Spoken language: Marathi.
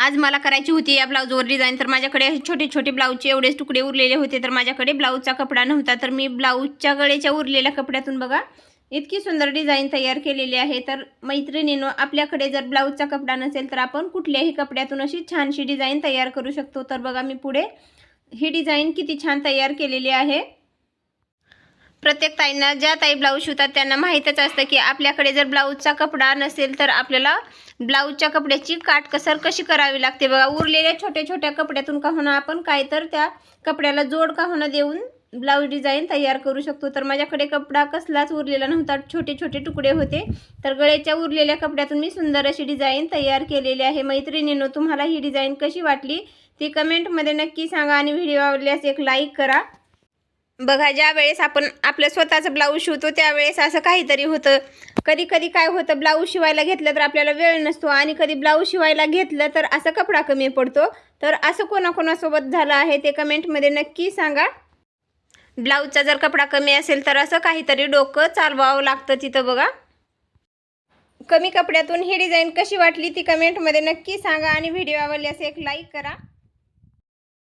आज मला करायची होती या ब्लाऊजवर डिझाईन तर माझ्याकडे असे छोटे छोटे ब्लाऊजचे एवढेच तुकडे उरलेले होते. तर माझ्याकडे ब्लाऊजचा कपडा नव्हता. तर मी ब्लाऊजच्या गळेच्या उरलेल्या कपड्यातून बघा इतकी सुंदर डिझाईन तयार केलेली आहे. तर मैत्रिणीनं आपल्याकडे जर ब्लाऊजचा कपडा नसेल तर आपण कुठल्याही कपड्यातून अशी छानशी डिझाईन तयार करू शकतो. तर बघा मी पुढे ही डिझाईन किती छान तयार केलेली आहे. प्रत्येक ताईंना ज्या ताई ब्लाऊज शिवतात त्यांना माहीतच असतं की आपल्याकडे जर ब्लाऊजचा कपडा नसेल तर आपल्याला ब्लाऊजच्या कपड्याची काटकसर कशी करावी लागते? बघा उरलेल्या छोट्या छोट्या कपड्यातून का होणं आपण काय तर त्या कपड्याला जोड का होणं देऊन ब्लाऊज डिझाईन तयार करू शकतो. तर माझ्याकडे कपडा कसलाच उरलेला नव्हता छोटे छोटे तुकडे होते. तर गळ्याच्या उरलेल्या कपड्यातून मी सुंदर अशी डिझाईन तयार केलेली आहे. मैत्रिणीनं तुम्हाला ही डिझाईन कशी वाटली? ती कमेंटमध्ये नक्की सांगा आणि व्हिडिओ आवडल्यास एक लाईक करा. बघा ज्या वेळेस आपण आपलं स्वतःचं ब्लाऊज शिवतो त्यावेळेस असं काहीतरी होतं. कधी कधी काय होतं ब्लाऊज शिवायला घेतलं तर आपल्याला वेळ नसतो आणि कधी ब्लाऊज शिवायला घेतलं तर असं कपडा कमी पडतो. तर असं कोणाकोणासोबत झालं आहे ते कमेंटमध्ये नक्की सांगा. ब्लाऊजचा जर कपडा कमी असेल तर असं काहीतरी डोकं चालवावं लागतं तिथं बघा. कमी कपड्यातून ही डिझाईन कशी वाटली ती कमेंटमध्ये नक्की सांगा आणि व्हिडिओ आवडल्यास एक लाईक करा.